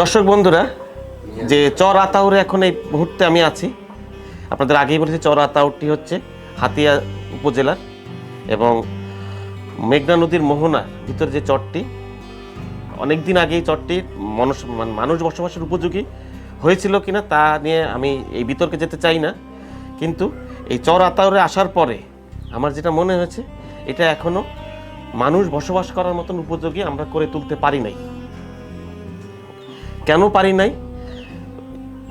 দর্শক বন্ধুরা, যে চর আতাউরে এখন এই মুহূর্তে আমি আছি, আপনাদের আগেই বলেছি চর আতাউরটি হচ্ছে হাতিয়া উপজেলার এবং মেঘনা নদীর মোহনার ভিতর যে চরটি অনেক দিন আগে এই চরটি মানুষ মানে মানুষ বসবাসের উপযোগী হয়েছিল কিনা তা নিয়ে আমি এই বিতর্কে যেতে চাই না। কিন্তু এই চর আতাউরে আসার পরে আমার যেটা মনে হয়েছে, এটা এখনও মানুষ বসবাস করার মতন উপযোগী আমরা করে তুলতে পারি নাই। কেন পারি নাই?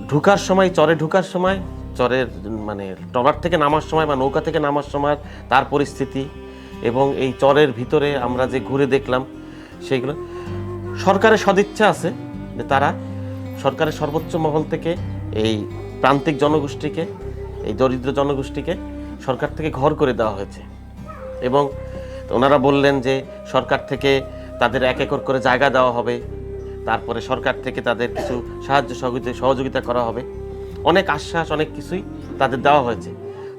ঢুকার সময়, চরে ঢুকার সময়, চরের মানে ট্রলার থেকে নামার সময় বা নৌকা থেকে নামার সময়, তার পরিস্থিতি এবং এই চরের ভিতরে আমরা যে ঘুরে দেখলাম, সেইগুলো সরকারের সদিচ্ছা আছে যে তারা সরকারের সর্বোচ্চ মহল থেকে এই প্রান্তিক জনগোষ্ঠীকে, এই দরিদ্র জনগোষ্ঠীকে সরকার থেকে ঘর করে দেওয়া হয়েছে। এবং ওনারা বললেন যে সরকার থেকে তাদের এক একর করে জায়গা দেওয়া হবে। তারপরে সরকার থেকে তাদের কিছু সাহায্য সহযোগিতা সহযোগিতা করা হবে। অনেক আশ্বাস অনেক কিছুই তাদের দেওয়া হয়েছে।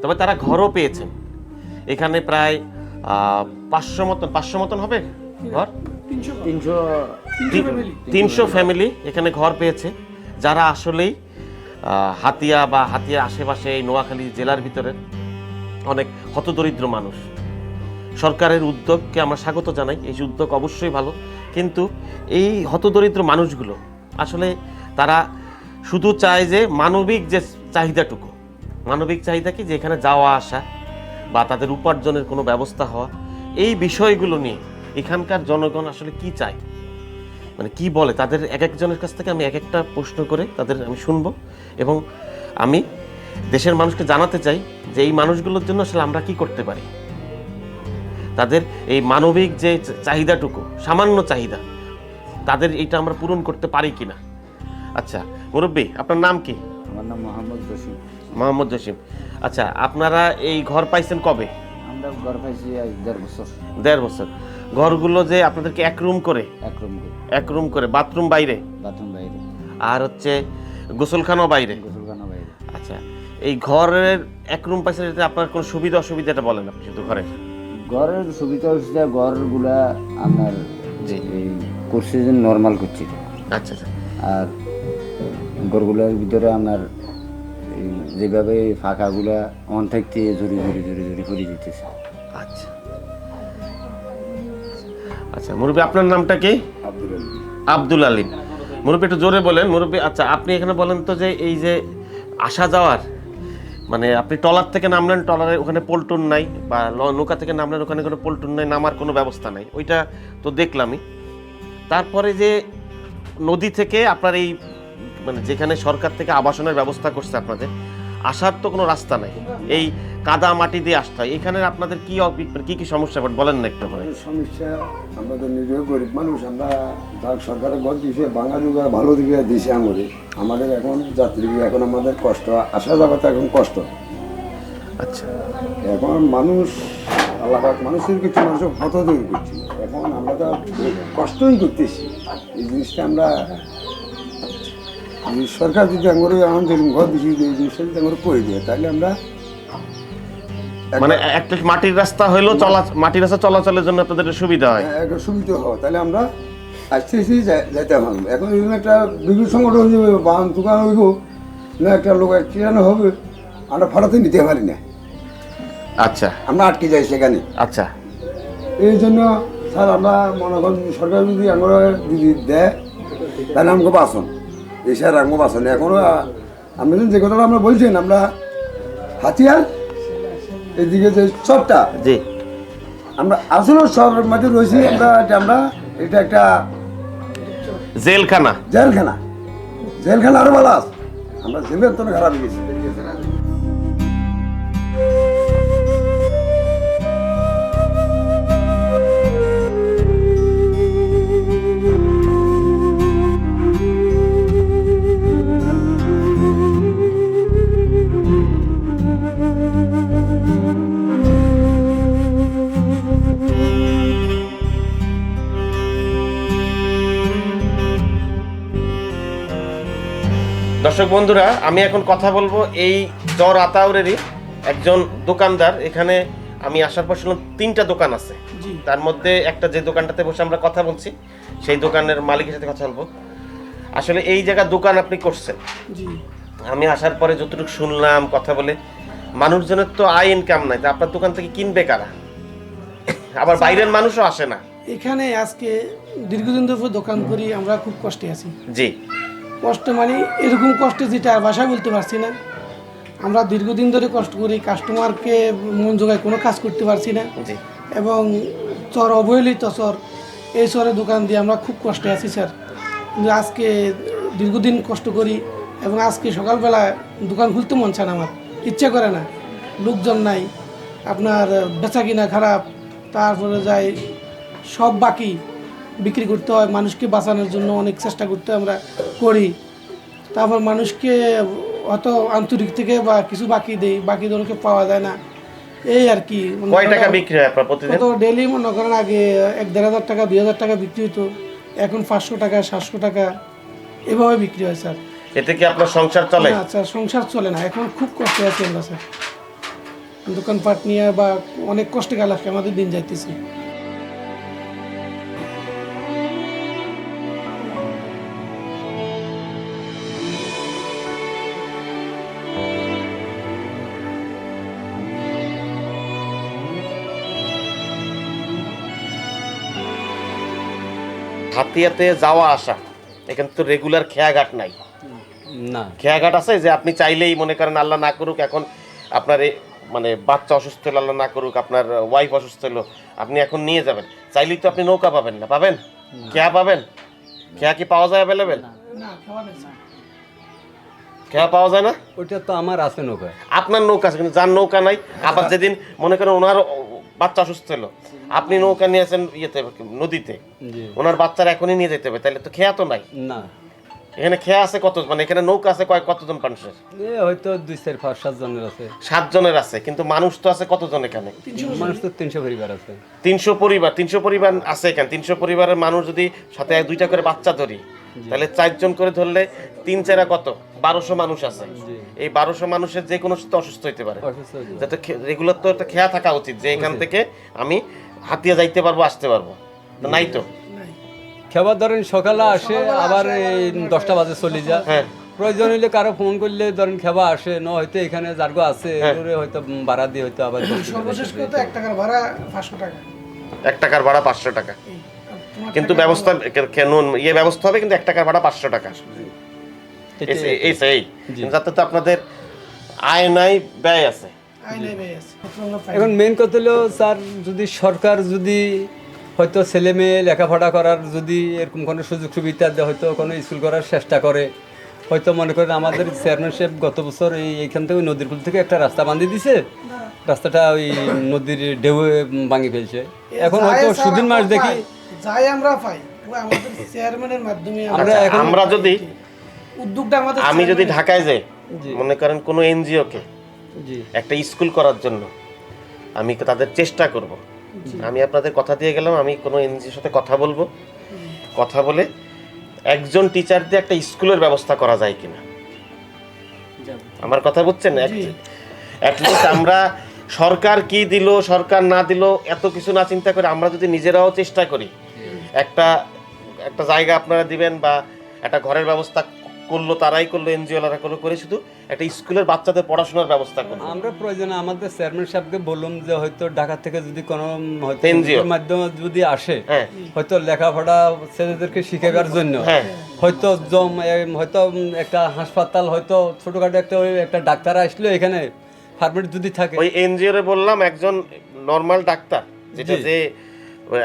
তবে তারা ঘরও পেয়েছেন। এখানে প্রায় পাঁচশো মতন পাঁচশো মতন হবে ঘর? তিনশো তিনশো ফ্যামিলি। এখানে ঘর পেয়েছে। যারা আসলেই আহ, হাতিয়া বা হাতিয়া আশেপাশে এই নোয়াখালী জেলার ভিতরে অনেক হতদরিদ্র মানুষ। সরকারের উদ্যোগকে আমরা স্বাগত জানাই। এই উদ্যোগ অবশ্যই ভালো। কিন্তু এই হতদরিদ্র মানুষগুলো, আসলে তারা শুধু চায় যে মানবিক যে চাহিদাটুকু, মানবিক চাহিদা কি? যে এখানে যাওয়া, আসা বা তাদের উপার্জনের কোনো ব্যবস্থা হওয়া, এই বিষয়গুলো নিয়ে এখানকার জনগণ আসলে কি চায়? মানে কি বলে? তাদের এক একজনের কাছ থেকে আমি এক একটা প্রশ্ন করে তাদের আমি শুনব এবং আমি দেশের মানুষকে জানাতে চাই যে এই মানুষগুলোর জন্য আসলে আমরা কি করতে পারি? তাদের এই মানবিক যে চাহিদাটুকু সামান্য চাহিদা তাদের এইটা আমরা পূরণ করতে পারি কি না আচ্ছা মুরব্বী আপনার নাম কি? আমার নাম মোহাম্মদ জসিম। মোহাম্মদ জসিম। আচ্ছা আপনারা এই ঘর পাইছেন কবে? আমরা ঘর পাইছি দেড় বছর। দেড় বছর। ঘরগুলো যে আপনাদেরকে এক রুম করে? এক রুম করে। এক রুম করে বাথরুম বাইরে? বাথরুম বাইরে। আর হচ্ছে গোসলখানাও বাইরে? গোসলখানা বাইরে। আচ্ছা এই ঘরের এক রুম পাইছেন আপনার কোনো সুবিধা অসুবিধাটা বলেন আপনি শুধু ঘরে। ঘরের সুবিধা অসুবিধা ঘরগুলা আপনার জি। এই করছে যে নর্মাল করছি। আচ্ছা আচ্ছা। আর ঘরগুলোর ভিতরে আপনার এই যেভাবে ফাঁকাগুলা অন থাকতে ঝুড়ি ঝুড়ি ঝুড়ি ঝুড়ি করে দিতেছে। আচ্ছা। আচ্ছা মুরব্বী আপনার নামটা কি? আব্দুল আলিম। মুরব্বী একটু জোরে বলেন। মুরব্বী আচ্ছা আপনি এখানে বলেন তো যে এই যে আসা যাওয়ার মানে আপনি টলার থেকে নামলেন টলারে ওখানে পোল্টন নাই বা নৌকা থেকে নামলেন, ওখানে কোনো পোল্টন নাই, নামার কোনো ব্যবস্থা নাই। ওইটা তো দেখলামই। তারপরে যে নদী থেকে আপনার এই মানে যেখানে সরকার থেকে আবাসনের ব্যবস্থা করছে আপনাদের আসার তো কোনো রাস্তা নাই। এই কাদা মাটি দিয়ে আসতে হয়। এখানে আপনাদের কি মানে কি কি সমস্যা? বলেন না একটু করে। সমস্যা আমরা তো নিজেও গরিব মানুষ আমরা যার সরকারের ঘর দিয়েছে বাঙালি ভালো দিকে দিয়েছে আমাদের। আমাদের এখন যাত্রী এখন আমাদের কষ্ট আসা যাওয়াতে এখন কষ্ট। আচ্ছা। এখন মানুষ আল্লাহ মানুষের কিছু মানুষ হত তৈরি করছি। এখন আমরা তো কষ্টই করতেছি। এই জিনিসটা আমরা সরকার যদি আমার আমাদের ঘর দিয়েছি এই জিনিসটা যদি আমরা করে দিয়ে তাহলে আমরা মানে একটা মাটির রাস্তা হইলেও চলা মাটির রাস্তা চলাচলের জন্য আপনাদের সুবিধা হয়। একটা সুবিধা হয়। তাহলে আমরা আসতে আসতে পারব এখন এরকম একটা বিভিন্ন সংগঠন হয়ে যাবে বাহন দোকান হইব না একটা লোক কিরানো হবে আমরা ভাড়াতে নিতে পারি না। আচ্ছা। আমরা আটকে যাই সেখানে। আচ্ছা। এই জন্য স্যার আমরা মনে করেন সরকার যদি আমরা যদি দেয় তাহলে আমাকে বাসন এই স্যার আমাকে এখনও এখনও আপনি যে কথাটা আমরা বলছেন আমরা হাতিয়ার এদিকে যে সবটা জি। আমরা আসলে সব মাঝে রয়েছি আমরা আমরা এটা একটা জেলখানা। জেলখানা। জেলখানা আরও ভালো আছে। আমরা জেলের তো খারাপ গেছি। দর্শক বন্ধুরা আমি এখন কথা বলব এই জ্বর আতাউরেরই একজন দোকানদার। এখানে আমি আসার পর শুনলাম তিনটা দোকান আছে। তার মধ্যে একটা যে দোকানটাতে বসে আমরা কথা বলছি সেই দোকানের মালিকের সাথে কথা বলব। আসলে এই জায়গার দোকান আপনি করছেন। আমি আসার পরে যতটুকু শুনলাম কথা বলে মানুষজনের তো আয় ইনকাম নাই তা আপনার দোকান থেকে কিনবে কারা? আবার বাইরের মানুষও আসে না। এখানে আজকে দীর্ঘদিন ধরে দোকান করি আমরা খুব কষ্টে আছি। জি। কষ্ট মানে এরকম কষ্টে যেটা আর ভাষায় বলতে পারছি না। আমরা দীর্ঘদিন ধরে কষ্ট করি কাস্টমারকে মন জোগায় কোনো কাজ করতে পারছি না। এবং চর অবহেলিত চর এই চরের দোকান দিয়ে আমরা খুব কষ্টে আছি স্যার। কিন্তু আজকে দীর্ঘদিন কষ্ট করি এবং আজকে সকালবেলা দোকান খুলতে মন চায় না আমার ইচ্ছে করে না। লোকজন নাই আপনার বেচা কিনা খারাপ তারপরে যাই সব বাকি। বিক্রি করতে হয় মানুষকে বাঁচানোর জন্য অনেক চেষ্টা করতে আমরা করি। তারপর মানুষকে অত আন্তরিক থেকে বা কিছু বাকি দেই বাকি জনকে পাওয়া যায় না। এই আর কি কয় টাকা বিক্রি হয় আপনার প্রতিদিন? কত ডেলি মনে করেন আগে এক দেড় হাজার টাকা দুই হাজার টাকা বিক্রি হতো এখন পাঁচশো টাকা সাতশো টাকা এভাবে বিক্রি হয় স্যার। এতে কি আপনার সংসার চলে? না স্যার সংসার চলে না। এখন খুব কষ্টে আছি আমরা স্যার। দোকানপাট নিয়ে বা অনেক কষ্টে গেলাকে আমাদের দিন যাইতেছে। হাতিয়াতে যাওয়া আসা এখানে তো রেগুলার খেয়াঘাট নাই। না। খেয়াঘাট আছে যে আপনি চাইলেই মনে করেন আল্লাহ না করুক এখন আপনার এ- মানে বাচ্চা অসুস্থ হলো আল্লাহ না করুক আপনার ওয়াইফ অসুস্থ হলো আপনি এখন নিয়ে যাবেন। চাইলেই তো আপনি নৌকা পাবেন না। পাবেন? খেয়া পাবেন? খেয়া কি পাওয়া যায় অ্যাভেলেবেল খেয়া পাওয়া যায় না? ওইটা তো আমার আছে নৌকা আপনার নৌকা আছে কিন্তু যার নৌকা নাই আবার যেদিন মনে করেন ওনার বাচ্চা অসুস্থ হলো আপনি নৌকা নিয়ে আসেন ইয়েতে নদীতে। ওনার বাচ্চারা এখনই নিয়ে যেতে হবে তাহলে তো খেয়া তো নাই। না। এখানে খেয়া আছে কত মানে এখানে নৌকা আছে কয় কতজন মানুষের? এ হয়তো দুই চার পাঁচ সাত জনের আছে। সাতজনের আছে কিন্তু মানুষ তো আছে কতজন এখানে? মানুষ তো তিনশো পরিবার আছে। তিনশো পরিবার তিনশো পরিবার আছে এখানে। তিনশো পরিবারের মানুষ যদি সাথে দুইটা করে বাচ্চা ধরি তাহলে চারজন করে ধরলে তিন চারা কত? বারোশো মানুষ আছে। এই বারোশো মানুষের যে কোনো অসুস্থ হইতে পারে। যাতে রেগুলার তো একটা খেয়া থাকা উচিত যে এখান থেকে আমি হাতিয়া যাইতে পারব আসতে পারব। নাই তো। খাবার ধরেন সকালে আসে আবার এই দশটা বাজে চলে যায়। হ্যাঁ। প্রয়োজন হলে কারও ফোন করলে ধরেন খাবার আসে ন হয়তো এখানে যার্গো আছে হ্যাঁ। হয়তো ভাড়া দিয়ে হয়তো আবার সর্বশেষ কত এক টাকার ভাড়া পাঁচশো টাকা। এক টাকার ভাড়া পাঁচশো টাকা। কিন্তু টাকা ব্যবস্থা কেন ইয়ে ব্যবস্থা হবে কিন্তু এক টাকার ভাড়া পাঁচশো টাকা। এই- এই। সেই যাতে তো আপনাদের আয় নাই ব্যয় আছে। এখন মেন কথা হলো স্যার যদি সরকার যদি হয়তো ছেলে মেয়ে লেখাপড়া করার যদি এরকম কোনো সুযোগ সুবিধা দেয় হয়তো কোনো স্কুল করার চেষ্টা করে। হয়তো মনে করেন আমাদের চেয়ারম্যান সাহেব গত বছর এই এইখান থেকে ওই নদীর কুল থেকে একটা রাস্তা বাঁধিয়ে দিছে। রাস্তাটা ওই নদীর ঢেউয়ে ভাঙি ফেলছে। এখন হয়তো সুদিন মাস দেখি যাই আমরা পাই। আমাদের চেয়ারম্যানের মাধ্যমে আমরা আচ্ছা, এখন- আমরা যদি উদ্যোগটা আমাদের আমি যদি ঢাকায় যাই মনে করেন কোনো এনজিও কে জি। একটা স্কুল করার জন্য আমি তাদের চেষ্টা করব। আমি আপনাদের কথা দিয়ে গেলাম আমি কোনো এনজিওর সাথে কথা বলব। কথা বলে একজন টিচার দিয়ে একটা স্কুলের ব্যবস্থা করা যায় কিনা। আমার কথা বুঝছেন? অ্যাটলিস্ট আমরা সরকার কি দিল সরকার না দিল এত কিছু না চিন্তা করে আমরা যদি নিজেরাও চেষ্টা করি একটা একটা জায়গা আপনারা দিবেন বা একটা ঘরের ব্যবস্থা করল তারাই করল এনজিওলারা করল করে শুধু একটা স্কুলের বাচ্চাদের পড়াশোনার ব্যবস্থা করল। আমরা প্রয়োজনে আমাদের চেয়ারম্যান সাহেবকে বললাম যে হয়তো ঢাকা থেকে যদি কোনো এর মাধ্যমে যদি আসে হ্যাঁ। হয়তো লেখাপড়া ছেলেদেরকে শিখাবার জন্য। হ্যাঁ হয়তো জম হয়তো একটা হাসপাতাল হয়তো ছোটখাটো একটা ওই একটা ডাক্তার আসলো এখানে ফার্মেট যদি থাকে। ওই এনজিও রে বললাম একজন নর্মাল ডাক্তার যেটা যে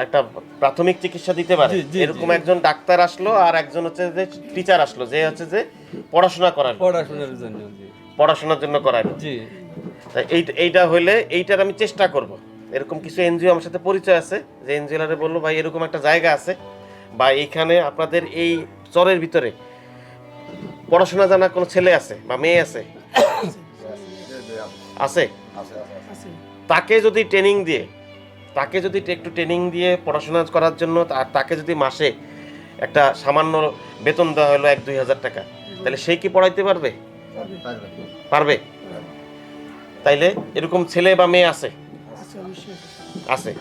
একটা প্রাথমিক চিকিৎসা দিতে পারে। এরকম একজন ডাক্তার আসলো আর একজন হচ্ছে যে টিচার আসলো যে হচ্ছে যে পড়াশোনা করার। পড়াশোনার জন্য পড়াশোনার জন্য করার। জি। এই এইটা হইলে এইটার আমি চেষ্টা করব। এরকম কিছু এনজিও আমার সাথে পরিচয় আছে যে এনজিওলারে বলল ভাই এরকম একটা জায়গা আছে বা এইখানে আপনাদের এই চরের ভিতরে পড়াশোনা জানা কোনো ছেলে আছে বা মেয়ে আছে? আছে? আছে। তাকে যদি ট্রেনিং দিয়ে তাকে যদি একটু ট্রেনিং দিয়ে পড়াশোনা করার জন্য আর তাকে যদি মাসে একটা সামান্য বেতন দেওয়া হলো এক দুই হাজার টাকা তাহলে সে কি পড়াইতে পারবে? পারবে। তাইলে এরকম ছেলে বা মেয়ে আছে? আছে,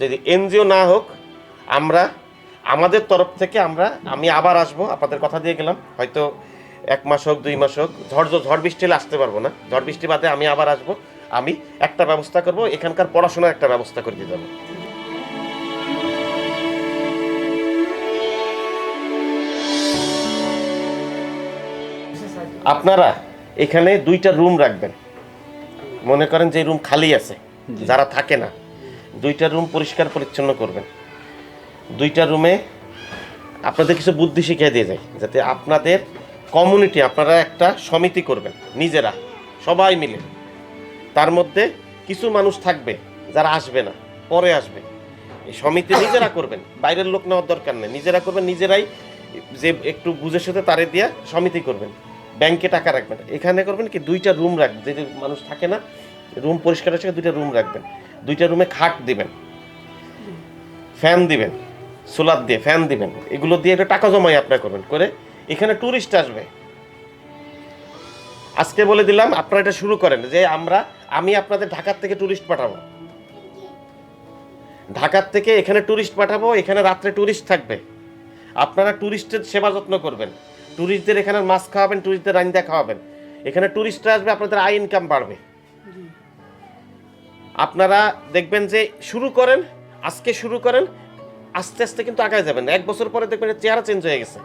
যদি এনজিও না হোক আমরা আমাদের তরফ থেকে আমরা আমি আবার আসব আপনাদের কথা দিয়ে গেলাম। হয়তো এক মাস হোক দুই মাস হোক ঝড় ঝড় বৃষ্টি হলে আসতে পারব না। ঝড় বৃষ্টি বাদে আমি আবার আসব। আমি একটা ব্যবস্থা করব এখানকার পড়াশোনার একটা ব্যবস্থা করে দিয়ে যাব। আপনারা এখানে দুইটা রুম রাখবেন। মনে করেন যে রুম খালি আছে যারা থাকে না দুইটা রুম পরিষ্কার পরিচ্ছন্ন করবেন। দুইটা রুমে আপনাদের কিছু বুদ্ধি শিখিয়ে দিয়ে যায় যাতে আপনাদের কমিউনিটি আপনারা একটা সমিতি করবেন নিজেরা সবাই মিলে। তার মধ্যে কিছু মানুষ থাকবে যারা আসবে না, পরে আসবে। সমিতি নিজেরা করবেন, বাইরের লোক নেওয়ার দরকার নেই। নিজেরা করবেন, নিজেরাই যে একটু বুঝে সুঝে তারে দিয়া সমিতি করবেন। ব্যাংকে টাকা রাখবেন। এখানে করবেন কি, দুইটা রুম রাখবেন। যে মানুষ থাকে না, রুম পরিষ্কার হচ্ছে দুইটা রুম রাখবেন। দুইটা রুমে খাট দিবেন, ফ্যান দিবেন, সোলার দিয়ে ফ্যান দিবেন। এগুলো দিয়ে একটা টাকা জমাই আপনারা করবেন। করে এখানে ট্যুরিস্ট আসবে। আজকে বলে দিলাম, আপনারা এটা শুরু করেন যে আমরা আমি আপনাদের ঢাকার থেকে ট্যুরিস্ট পাঠাবো। ঢাকার থেকে এখানে ট্যুরিস্ট পাঠাবো এখানে রাত্রে ট্যুরিস্ট থাকবে। আপনারা ট্যুরিস্টের সেবা যত্ন করবেন। ট্যুরিস্টদের এখানে মাছ খাওয়াবেন ট্যুরিস্টদের রান্দা খাওয়াবেন। এখানে ট্যুরিস্টরা আসবে আপনাদের আয় ইনকাম বাড়বে। আপনারা দেখবেন যে শুরু করেন আজকে শুরু করেন আস্তে আস্তে কিন্তু আগায় যাবেন। এক বছর পরে দেখবেন চেহারা চেঞ্জ হয়ে গেছে।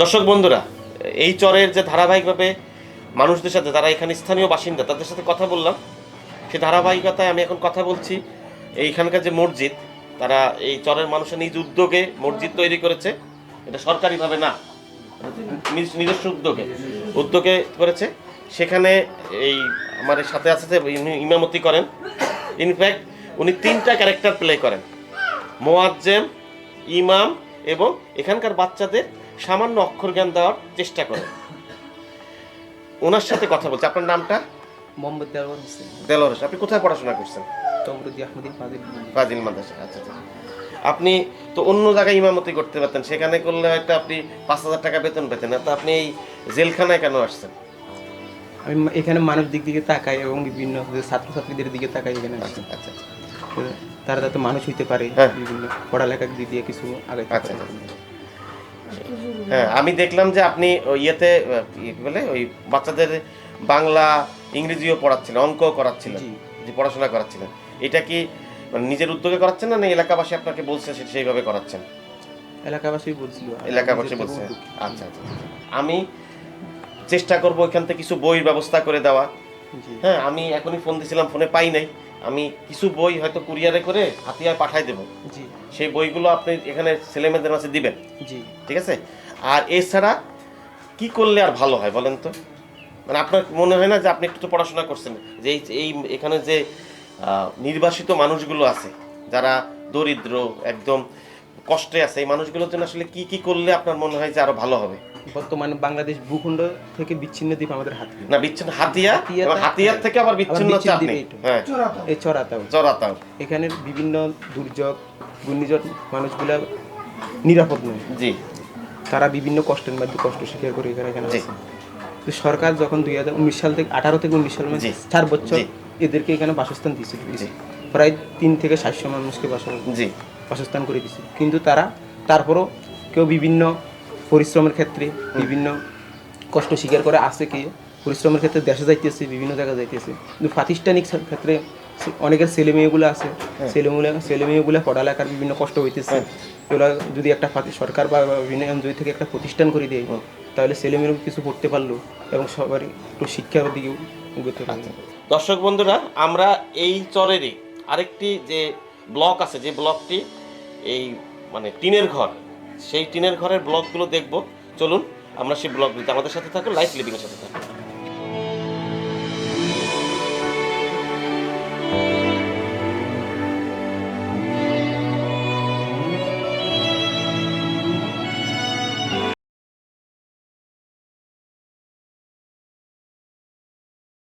দর্শক বন্ধুরা, এই চরের যে ধারাবাহিকভাবে মানুষদের সাথে, যারা এখানে স্থানীয় বাসিন্দা, তাদের সাথে কথা বললাম। সে ধারাবাহিকতায় আমি এখন কথা বলছি। এইখানকার যে মসজিদ, তারা এই চরের মানুষের নিজ উদ্যোগে মসজিদ তৈরি করেছে। এটা সরকারিভাবে না, নিজ নিজস্ব উদ্যোগে উদ্যোগে করেছে। সেখানে এই আমার সাথে আছে যে ইমামতি করেন। ইনফ্যাক্ট উনি তিনটা ক্যারেক্টার প্লে করেন। মোয়াজ্জেম, ইমাম এবং এখানকার বাচ্চাদের সামান্য অক্ষর জ্ঞান দেওয়ার চেষ্টা করেন ওনার সাথে কথা বলছি। আপনার নামটা? মোহাম্মদ দেওয়ার হোসেন। দেলোর হোসেন। আপনি কোথায় পড়াশোনা করছেন? তমরুদ্দি আহমদি ফাজিল ফাজিল মাদ্রাসা। আচ্ছা আচ্ছা। আপনি তো অন্য জায়গায় ইমামতি করতে পারতেন। সেখানে করলে হয়তো আপনি পাঁচ হাজার টাকা বেতন পেতেন। তো আপনি এই জেলখানায় কেন আসছেন? আমি এখানে মানুষ দিক দিকে তাকাই এবং বিভিন্ন ছাত্রছাত্রীদের দিকে তাকাই এখানে। আসি। আচ্ছা আচ্ছা। তারা যাতে মানুষ হইতে পারে হ্যাঁ। বিভিন্ন পড়ালেখার দিক দিয়ে কিছু আগে আচ্ছা, আচ্ছা। হ্যাঁ আমি দেখলাম যে আপনি ইয়েতে বলে ওই বাচ্চাদের বাংলা ইংরেজিও পড়াচ্ছিলেন অঙ্ক করাচ্ছিলেন। যে পড়াশোনা করাচ্ছিলেন। এটা কি মানে নিজের উদ্যোগে করাচ্ছেন না না এলাকাবাসী আপনাকে বলছে সেইভাবে করাচ্ছেন? এলাকাবাসী বলছিল। এলাকাবাসী বলছে। আচ্ছা আচ্ছা আমি চেষ্টা করব এখান থেকে কিছু বইয়ের ব্যবস্থা করে দেওয়া। হ্যাঁ আমি এখনই ফোন দিছিলাম ফোনে পাই নাই। আমি কিছু বই হয়তো কুরিয়ারে করে হাতিয়ায় পাঠাই দেবো। জি। সেই বইগুলো আপনি এখানে ছেলেমেয়েদের মাঝে দিবেন। জি। ঠিক আছে? আর এছাড়া কি করলে আর ভালো হয় বলেন তো? মানে আপনার মনে হয় না যে আপনি একটু তো পড়াশোনা করছেন? যে এই এখানে যে নির্বাসিত মানুষগুলো আছে যারা দরিদ্র একদম কষ্টে আছে এই মানুষগুলোর জন্য আসলে কি কি করলে আপনার মনে হয় যে আরও ভালো হবে? বর্তমানে বাংলাদেশ ভূখণ্ড থেকে বিচ্ছিন্ন দ্বীপ আমাদের হাতে না বিচ্ছিন্ন হাতিয়া? হাতিয়ার থেকে আবার বিচ্ছিন্ন আপনি হ্যাঁ। এই চড়াতাও জরাতাও এখানে বিভিন্ন দুর্যোগ ঘূর্ণিঝড় মানুষগুলা নিরাপদ নয়। জি। তারা বিভিন্ন কষ্টের মধ্যে কষ্ট স্বীকার করে এখানে এখানে তো সরকার যখন দুই হাজার উনিশ সাল থেকে আঠারো থেকে উনিশ সালের মধ্যে চার বছর এদেরকে এখানে বাসস্থান দিয়েছিল। প্রায় তিন থেকে সাতশো মানুষকে বাস- বাসস্থান করে দিয়েছিল। কিন্তু তারা তারপরও কেউ বিভিন্ন পরিশ্রমের ক্ষেত্রে বিভিন্ন কষ্ট স্বীকার করে আছে কি? পরিশ্রমের ক্ষেত্রে দেশে যাইতেছে বিভিন্ন জায়গায় যাইতেছে। কিন্তু প্রাতিষ্ঠানিক ক্ষেত্রে অনেকের ছেলে মেয়েগুলো আছে ছেলে মেয়ে ছেলে মেয়েগুলো পড়ালেখার বিভিন্ন কষ্ট হইতেছে। এগুলো যদি একটা সরকার বা বিভিন্ন এনজিও থেকে একটা প্রতিষ্ঠান করে দেয় তাহলে ছেলে মেয়েরা কিছু পড়তে পারল এবং সবারই একটু শিক্ষার দিকেও এগোতে পারল দর্শক বন্ধুরা আমরা এই চরেরই আরেকটি যে ব্লক আছে যে ব্লকটি এই মানে টিনের ঘর সেই টিনের ঘরের ব্লকগুলো দেখব। চলুন আমরা সেই ব্লকগুলিতে আমাদের সাথে থাকুন লাইফ লিভিংয়ের সাথে থাকুন।